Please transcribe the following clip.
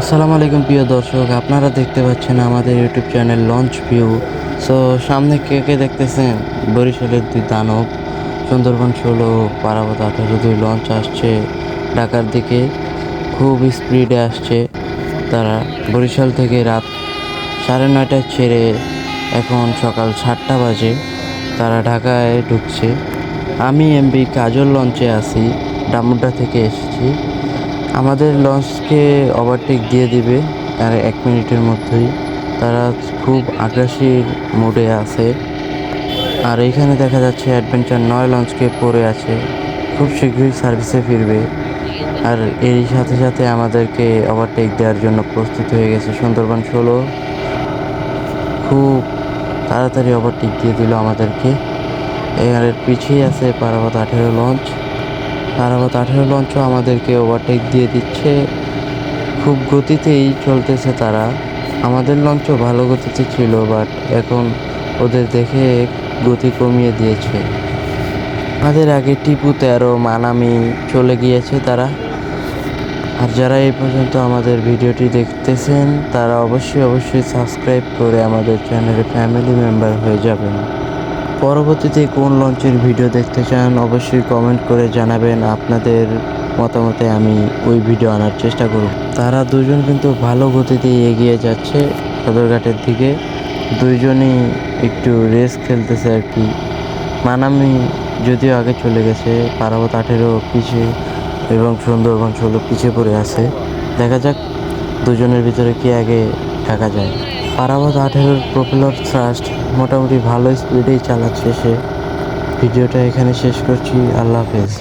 আসসালামু আলাইকুম প্রিয় দর্শক, আপনারা দেখতে পাচ্ছেন আমাদের YouTube channel launch view so সামনে কে কে দেখতেছেন? বরিশালের দুই দানব, সুন্দরবন ষোলো, পারাবত আঠারো দুই লঞ্চ আসছে ঢাকার দিকে। খুব স্পিডে আসছে তারা। বরিশাল থেকে রাত সাড়ে নয়টায় ছেড়ে এখন সকাল সাতটা বাজে তারা ঢাকায় ঢুকছে। আমি এমবি কাজল লঞ্চে আছি ডামুড্ডা থেকে এসেছি। আমাদের লঞ্চকে ওভারটেক দিয়ে দিবে, আর এক মিনিটের মধ্যেই। তারা খুব আগ্রাসীর মোডে আছে। আর এইখানে দেখা যাচ্ছে অ্যাডভেঞ্চার নয় লঞ্চকে পড়ে আছে। খুব শীঘ্রই সার্ভিসে ফিরবে। আর এর সাথে সাথে আমাদেরকে ওভারটেক দেওয়ার জন্য প্রস্তুত হয়ে গেছে সুন্দরবন ষোলো। খুব তাড়াতাড়ি ওভারটেক দিয়ে দিল আমাদেরকে। এর পিছিয়ে আছে পারাবত আঠেরো লঞ্চ। পারাবত আঠেরো লঞ্চও আমাদেরকে ওভারটেক দিয়ে দিচ্ছে। খুব গতিতেই চলতেছে তারা। আমাদের লঞ্চও ভালো গতিতে ছিল বাট এখন ওদের দেখে গতি কমিয়ে দিয়েছে। আমাদের আগে টিপু, তেরো, মানামি চলে গিয়েছে তারা। আর যারা এই পর্যন্ত আমাদের ভিডিওটি দেখতেছেন, তারা অবশ্যই অবশ্যই সাবস্ক্রাইব করে আমাদের চ্যানেলের ফ্যামিলি মেম্বার হয়ে যাবেন। পরবর্তীতে কোন লঞ্চের ভিডিও দেখতে চান, অবশ্যই কমেন্ট করে জানাবেন। আপনাদের মতামতে আমি ওই ভিডিও আনার চেষ্টা করব। তারা দুজন কিন্তু ভালো গতিতে এগিয়ে যাচ্ছে সদরঘাটের দিকে। দুইজনই একটু রেস খেলতেছে আর কি। মানামি যদিও আগে চলে গেছে, পারাবত আঠেরো পিছিয়ে এবং সুন্দরবন ষোলো পিছিয়ে পড়ে আছে। দেখা যাক দুজনের ভিতরে কে আগে থাকা যায়। পারাবত আঠেরোর প্রপেলার থ্রাস্ট মোটামুটি ভালো স্পিডেই চালাচ্ছে সে। ভিডিওটা এখানে শেষ করছি। আল্লাহ হাফেজ।